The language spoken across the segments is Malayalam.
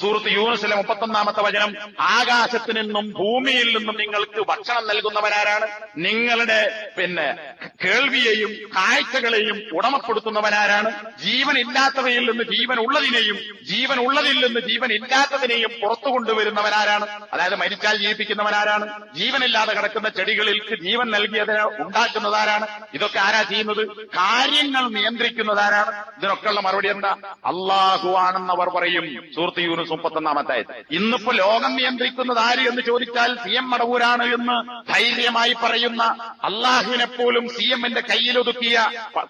സൂറത്ത് യൂണിസിലെ മുപ്പത്തൊന്നാമത്തെ വചനം ആകാശത്തു നിന്നും ഭൂമിയിൽ നിന്നും നിങ്ങൾക്ക് ഭക്ഷണം നൽകുന്നവനാരാണ് നിങ്ങളുടെ പിന്നെ കേൾവിയെയും കാഴ്ചകളെയും ഉടമപ്പെടുത്തുന്നവനാരാണ്. ജീവൻ ഇല്ലാത്തവയിൽ നിന്ന് ജീവൻ ഉള്ളതിനെയും ജീവൻ ഉള്ളതിൽ നിന്ന് ജീവൻ ഇല്ലാത്തതിനെയും പുറത്തു കൊണ്ടുവരുന്നവനാരാണ്. അതായത് മരിച്ചാൽ ജീവിപ്പിക്കുന്നവനാരാണ്. ജീവനില്ലാതെ കിടക്കുന്ന ചെടികൾക്ക് ജീവൻ നൽകിയത് ഉണ്ടാക്കുന്നതാരാണ്. ഇതൊക്കെ ആരാ ചെയ്യുന്നത്? കാര്യങ്ങൾ നിയന്ത്രിക്കുന്നതാരാണ്. ഇതിനൊക്കെയുള്ള മറുപടി എന്താ? അള്ളാഹു ആണെന്നവർ പറയും സൂറത്ത് യൂനുസ് മുപ്പത്തൊന്നാമത്തെ ഇന്നിപ്പോ ലോകം നിയന്ത്രിക്കുന്നത് ആര് എന്ന് ചോദിച്ചാൽ സി എം മടവൂരാണ് എന്ന് ധൈര്യമായി പറയുന്ന അള്ളാഹുവിനെ പോലും സി എമ്മിന്റെ കയ്യിലൊതുക്കിയ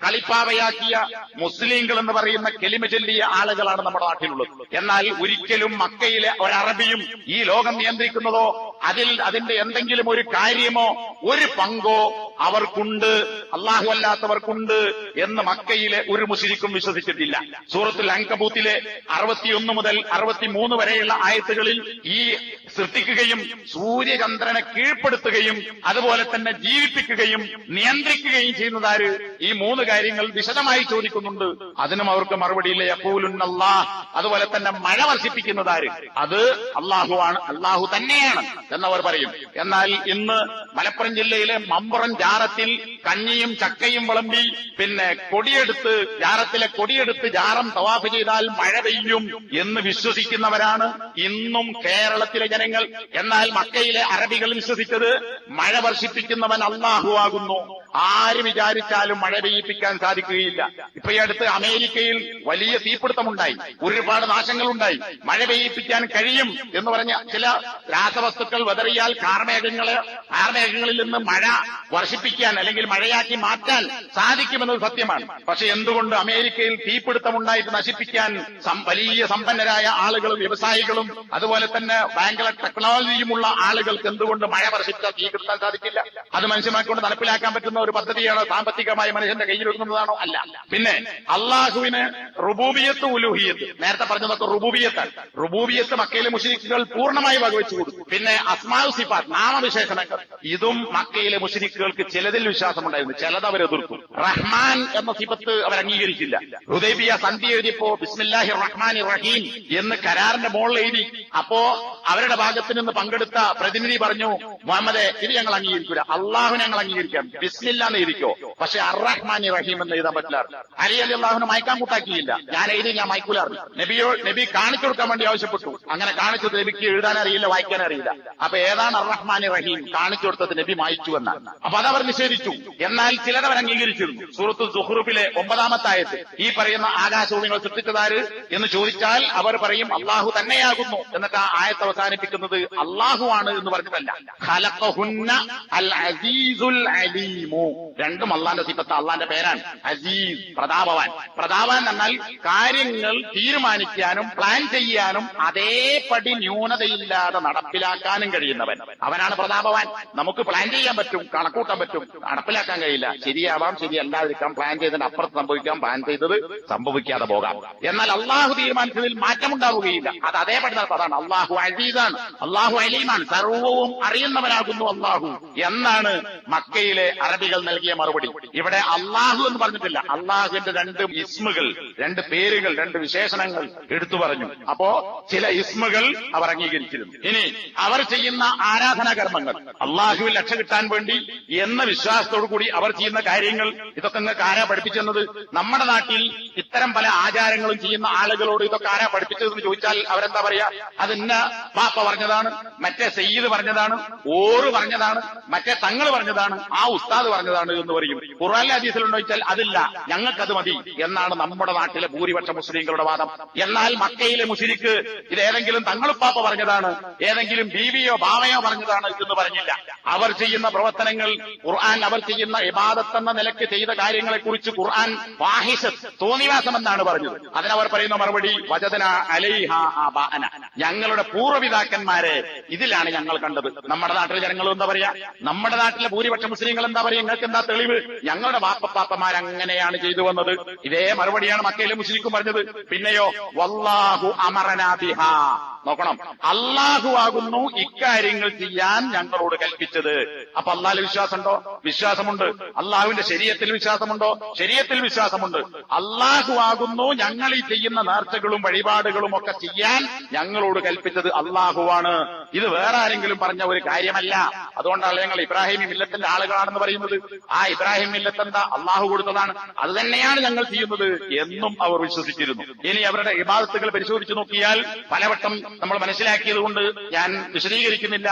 കളിപ്പാവയാക്കിയ മുസ്ലിങ്ങൾ എന്ന് പറയുന്ന കെലിമ ചൊല്ലിയ ആളുകളാണ് നമ്മുടെ നാട്ടിലുള്ളത്. എന്നാൽ ഒരിക്കലും മക്കയിലെ ഒരറബിയും ഈ ലോകം നിയന്ത്രിക്കുന്നതോ അതിൽ അതിന്റെ എന്തെങ്കിലും ഒരു കാര്യമോ ഒരു പങ്കോ അവർക്കുണ്ട് അള്ളാഹു അല്ലാത്തവർക്കുണ്ട് എന്ന് മക്കയിലെ ഒരു മുസ്ലിക്കും വിശ്വസിച്ചിട്ടില്ല. സൂറത്തുൽ അങ്കബൂത്തിലെ അറുപത്തിയൊന്ന് മുതൽ അറുപത്തിമൂന്ന് വരെയുള്ള ആയത്തുകളിൽ ഈ സൃഷ്ടിക്കുകയും സൂര്യചന്ദ്രനെ കീഴ്പ്പെടുത്തുകയും അതുപോലെ തന്നെ ജീവിപ്പിക്കുകയും നിയന്ത്രിക്കുകയും ചെയ്യുന്നതാര് ഈ മൂന്ന് കാര്യങ്ങൾ വിശദമായി ചോദിക്കുന്നുണ്ട്. അതിനും അവർക്ക് മറുപടിയില്ല. യക്കൂലുന്നല്ലാ അതുപോലെ തന്നെ മഴ വർഷിപ്പിക്കുന്നതാര്? അത് അള്ളാഹുവാണ് അള്ളാഹു തന്നെയാണ് എന്നവർ പറയും. എന്നാൽ ഇന്ന് മലപ്പുറം ജില്ലയിലെ മമ്പുറം ജാറത്തിൽ കഞ്ഞിയും ചക്കയും വിളമ്പി പിന്നെ കൊടിയെടുത്ത് ജാറത്തിലെ കൊടിയെടുത്ത് ജാറം തവാഫ് ചെയ്താൽ മഴ പെയ്യും എന്ന് വിശ്വസിക്കുന്നവരാണ്. ഇന്നും കേരളത്തിലെ ജനങ്ങൾ എന്നാൽ മക്കയിലെ അറബികൾ വിശ്വസിച്ചത് മഴ വർഷിപ്പിക്കുന്നവൻ അള്ളാഹു ആകുന്നു. ആര് വിചാരിച്ചാലും മഴ പെയ്യിപ്പിക്കാൻ സാധിക്കുകയില്ല. ഇപ്പൊ ഈ അടുത്ത് അമേരിക്കയിൽ വലിയ തീപിടുത്തമുണ്ടായി. ഒരുപാട് നാശങ്ങളുണ്ടായി. മഴ പെയ്യിപ്പിക്കാൻ കഴിയും എന്ന് പറഞ്ഞ ചില രാസവസ്തുക്കൾ വെതറിയാൽ കാർമേഘങ്ങളെ കാർമേഘങ്ങളിൽ നിന്ന് മഴ വർഷിപ്പിക്കാൻ അല്ലെങ്കിൽ മഴയാക്കി മാറ്റാൻ സാധിക്കുമെന്നത് സത്യമാണ്. പക്ഷെ എന്തുകൊണ്ട് അമേരിക്കയിൽ തീപിടുത്തമുണ്ടായിട്ട് നശിപ്പിക്കാൻ വലിയ സമ്പന്നരായ ആളുകളും വ്യവസായികളും അതുപോലെ തന്നെ ഭയങ്കര ടെക്നോളജിയുമുള്ള ആളുകൾക്ക് എന്തുകൊണ്ട് മഴ വർഷിച്ചാൽ തീ കിട്ടാൻ സാധിക്കില്ല? അത് മനുഷ്യമാക്കൊണ്ട് നടപ്പിലാക്കാൻ പറ്റുന്ന ഒരു പദ്ധതിയാണ് സാമ്പത്തികമായി മനുഷ്യന്റെ കയ്യിലൊതുങ്ങുന്നതാണോ? അല്ല. പിന്നെ അള്ളാഹുവിന് റുബൂബിയത്ത് ഉലൂഹിയത്ത് നേരത്തെ പറഞ്ഞതൊക്കെ റുബൂബിയത്താണ് റുബൂബിയത്ത് മക്കയിലെ മുഷരിക്കുകൾ പൂർണമായി വകവെച്ചു കൊടുക്കും പിന്നെ അസ്മാവ് സിഫാത്ത് നാമവിശേഷണങ്ങൾ ഇതും മക്കയിലെ മുഷരിക്കുകൾക്ക് ചിലതിൽ വിശ്വാസമുണ്ടായിരുന്നു. ചിലത് അവർ എതിർത്തു. റഹ്മാൻ എന്ന സിഫത്ത് അവർ അംഗീകരിച്ചില്ല. ഹുദൈബിയ സന്ധി എഴുതിയപ്പോ ബിസ്മില്ലാഹി റഹ്മാൻ റഹീം എന്ന് കരാറിന്റെ മുകളിൽ എഴുതി. അപ്പോ അവരുടെ ഭാഗത്ത് നിന്ന് പങ്കെടുത്ത പ്രതിനിധി പറഞ്ഞു മുഹമ്മദെ ഇത് ഞങ്ങൾ അംഗീകരിക്കില്ല അള്ളാഹു ഞങ്ങൾ അംഗീകരിക്കാം. ബിസ്മില്ല എന്ന് എഴുതിക്കോ പക്ഷെ അറഹ്മാൻ റഹീം എന്ന് എഴുതാൻ പറ്റില്ല. അലി അലി അള്ളാഹുനെ മയക്കാൻ കൂട്ടാക്കിയില്ല. ഞാൻ എഴുതി ഞാൻ മയക്കൂലാറില്ല നബിയോ നബി കാണിച്ചു കൊടുക്കാൻ വേണ്ടി ആവശ്യപ്പെട്ടു. അങ്ങനെ കാണിച്ചത് നബിക്ക് എഴുതാൻ അറിയില്ല വായിക്കാൻ അറിയില്ല അപ്പൊ ഏതാണ് അറഹ്മാൻ റഹീം കാണിച്ചു കൊടുത്തത് നബി മായിച്ചു എന്നാണ്. അപ്പൊ അതവർ നിഷേധിച്ചു. എന്നാൽ ചിലരവർ അംഗീകരിച്ചിരുന്നു. സുഹൃത്തു സുഹൃബിലെ ഒമ്പതാമത്തെ ആയത്ത്. ഈ പറയുന്ന ആകാശവും നിങ്ങൾ സൃഷ്ടിച്ചതാര് എന്ന് ചോദിച്ചാൽ അവർ പറയും അള്ളാഹു തന്നെയാകുന്നു എന്നിട്ട് ആ ആയത്ത് അവസാനിപ്പിക്കുന്നത് അള്ളാഹു ആണ് എന്ന് പറഞ്ഞതല്ല. ഖലഖഹുന്ന അൽ അസീസുൽ അലീമു. രണ്ടും അള്ളാന്റെ സിപ്പത്ത് അള്ളാന്റെ പേരാണ്. അസീസ് പ്രതാപവാൻ. പ്രതാപവാൻ എന്നാൽ കാര്യങ്ങൾ തീരുമാനിക്കാനും പ്ലാൻ ചെയ്യാനും അതേപടി ന്യൂനതയില്ലാതെ നടപ്പിലാക്കാനും കഴിയുന്നവൻ. അവനാണ് പ്രതാപവാൻ. നമുക്ക് പ്ലാൻ ചെയ്യാൻ പറ്റും കണക്കൂട്ടാൻ പറ്റും. നടപ്പിലാക്കാൻ കഴിയില്ല. ശരിയാവാം ശരിയല്ലാതിരിക്കാം. പ്ലാൻ ചെയ്തതിന് അപ്പുറത്ത് സംഭവിക്കാം. പ്ലാൻ ചെയ്തത് സംഭവിക്കാതെ പോകാം. എന്നാൽ അള്ളാഹു തീരുമാനിച്ചതിൽ മാറ്റമുണ്ടാവുകയില്ല. അത് അതേപടി നടപ്പതാണ് അള്ളാഹു അസീസാണ്. അള്ളാഹു അലീമാണ്. സർവവും അറിയുന്നവനാകുന്നു അള്ളാഹു. എന്നാണ് മക്കയിലെ അറബികൾ നൽകിയ മറുപടി. ഇവിടെ അള്ളാഹു എന്ന് പറഞ്ഞിട്ടില്ല. അള്ളാഹുവിന്റെ രണ്ട് ഇസ്മുകൾ രണ്ട് പേരുകൾ രണ്ട് വിശേഷണങ്ങൾ എടുത്തു പറഞ്ഞു. അപ്പോ ചില ഇസ്മുകൾ അവർ അംഗീകരിച്ചിരുന്നു. ഇനി അവർ ചെയ്യുന്ന ആരാധനാ കർമ്മങ്ങൾ. അള്ളാഹുവിൽ രക്ഷ കിട്ടാൻ വേണ്ടി എന്ന വിശ്വാസത്തോടു കൂടി അവർ ചെയ്യുന്ന കാര്യങ്ങൾ. ഇതൊക്കെ നിങ്ങൾക്ക് ആരാ പഠിപ്പിച്ചെന്നത്? നമ്മുടെ നാട്ടിൽ ഇത്തരം പല ആചാരങ്ങളും ചെയ്യുന്ന ആളുകളോട് ഇതൊക്കെ ആരാ പഠിപ്പിച്ചതെന്ന് ചോദിച്ചാൽ അവരെന്താ പറയാ? അത് ഇന്ന പാപ്പ പറഞ്ഞതാണ് മറ്റേ സയ്യിദ് പറഞ്ഞതാണ് ഓറ് പറഞ്ഞതാണ് മറ്റേ തങ്ങൾ പറഞ്ഞതാണ് ആ ഉസ്താദ് പറഞ്ഞതാണ് എന്ന് പറയും. ഖുറാനിലെ ഹദീസിലുണ്ടോ വെച്ചാൽ അതില്ല. അത് മതി. എന്നാണ് നമ്മുടെ നാട്ടിലെ ഭൂരിപക്ഷ മുസ്ലിങ്ങളുടെ വാദം. എന്നാൽ മക്കയിലെ മുസ്ലിക്ക് ഇത് ഏതെങ്കിലും തങ്ങളുപ്പാപ്പ പറഞ്ഞതാണ് ഏതെങ്കിലും ബീവിയോ ബാവയോ പറഞ്ഞതാണ് എന്ന് പറഞ്ഞില്ല. അവർ ചെയ്യുന്ന പ്രവർത്തനങ്ങൾ ഖുർആൻ അവർ ചെയ്യുന്ന ഇബാദത്ത് എന്ന നിലയ്ക്ക് ചെയ്ത കാര്യങ്ങളെ കുറിച്ച് ഖുർആൻ വാഹിഷത്ത് തോന്നിവാസം എന്നാണ് പറഞ്ഞത് അതിനവർ പറയുന്ന മറുപടി വചതന അലൈഹ ബാന ഞങ്ങളുടെ പൂർവപിതാക്കന്മാരെ ഇതിലാണ് ഞങ്ങൾ കണ്ടത്. നമ്മുടെ നാട്ടിലെ ജനങ്ങൾ എന്താ പറയാ? നമ്മുടെ നാട്ടിലെ ഭൂരിപക്ഷ മുസ്ലിങ്ങൾ എന്താ പറയാ നിങ്ങൾക്ക് എന്താ തെളിവ്? ഞങ്ങളുടെ വാപ്പപ്പാപ്പമാർ അങ്ങനെയാണ് ചെയ്തു വന്നത്. ഇതേ മറുപടിയാണ് മക്കയിലെ മുസ്ലിക്കും പറഞ്ഞത്. പിന്നെയോ വല്ലാഹു അമറനാബിഹ നോക്കണം. അള്ളാഹു ആകുന്നു ഇക്കാര്യങ്ങൾ ചെയ്യാൻ ഞങ്ങളോട് കൽപ്പിച്ചത്. അപ്പൊ അള്ളാഹിൽ വിശ്വാസമുണ്ടോ? വിശ്വാസമുണ്ട്. അള്ളാഹുവിന്റെ ശരീരത്തിൽ വിശ്വാസമുണ്ടോ? ശരീരത്തിൽ വിശ്വാസമുണ്ട്. അള്ളാഹു ആകുന്നു ഞങ്ങൾ ഈ ചെയ്യുന്ന നേർച്ചകളും വഴിപാടുകളും ഒക്കെ ചെയ്യാൻ ഞങ്ങളോട് കൽപ്പിച്ചത് അള്ളാഹുവാണ് ഇത് വേറെ ആരെങ്കിലും പറഞ്ഞ ഒരു കാര്യമല്ല. അതുകൊണ്ടാണ് ഞങ്ങൾ ഇബ്രാഹിം മില്ലത്തിന്റെ ആളുകളാണെന്ന് പറയുന്നത്. ആ ഇബ്രാഹിം മില്ലത്ത് എന്താ? അള്ളാഹു കൊടുത്തതാണ്. അത് തന്നെയാണ് ഞങ്ങൾ ചെയ്യുന്നത് എന്നും അവർ വിശ്വസിച്ചിരുന്നു. ഇനി അവരുടെ ഇബാദത്തുകൾ പരിശോധിച്ചു നോക്കിയാൽ പലവട്ടം നമ്മൾ മനസ്സിലാക്കിയത് കൊണ്ട് ഞാൻ വിശദീകരിക്കുന്നില്ല.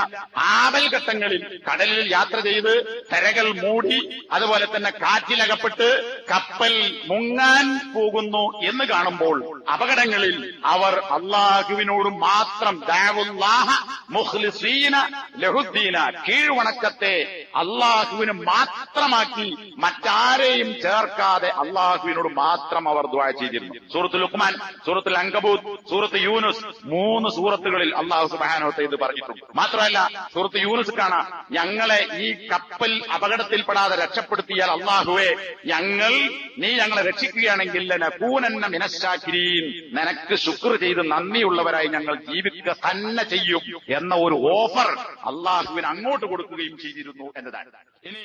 ആപൽഘട്ടങ്ങളിൽ കടലിൽ യാത്ര ചെയ്ത് കരകൾ മൂടി അതുപോലെ തന്നെ കാറ്റിലകപ്പെട്ട് കപ്പൽ മുങ്ങാൻ പോകുന്നു എന്ന് കാണുമ്പോൾ അപകടങ്ങളിൽ അവർ അള്ളാഹുവിനോട് മാത്രം ദാവുല്ലാഹ മുഹ്ലിസീന ലഹുദ്ദീന കീഴ്വണക്കത്തെ അള്ളാഹുവിന് മാത്രമാക്കി മറ്റാരെയും ചേർക്കാതെ അള്ളാഹുവിനോട് മാത്രം അവർ ദ്വാ ചെയ്തിരുന്നു. സൂറത്ത് ലുക്മാൻ സൂറത്തുൽ അങ്കബൂത്ത് സൂറത്ത് യൂനുസ് മൂന്ന് സൂറത്തുകളിൽ അള്ളാഹു സുബാനോട്ട് ഇത് പറഞ്ഞിട്ടുണ്ട്. മാത്രമല്ല സൂറത്ത് യൂനുസ് കാണാം ഞങ്ങളെ ഈ കപ്പൽ അപകടത്തിൽപ്പെടാതെ രക്ഷപ്പെടുത്തിയാൽ അള്ളാഹുവെ ഞങ്ങൾ നീ ഞങ്ങളെ രക്ഷിക്കുകയാണെങ്കിൽ കൂനന്ന നിനക്ക് ശുക്ർ ചെയ്ത് നന്ദിയുള്ളവരായി ഞങ്ങൾ ജീവിക്കുക തന്നെ ചെയ്യും എന്ന ഒരു ഓഫർ അള്ളാഹുവിന് അങ്ങോട്ട് കൊടുക്കുകയും ചെയ്തിരുന്നു എന്നതാണ് ഇനി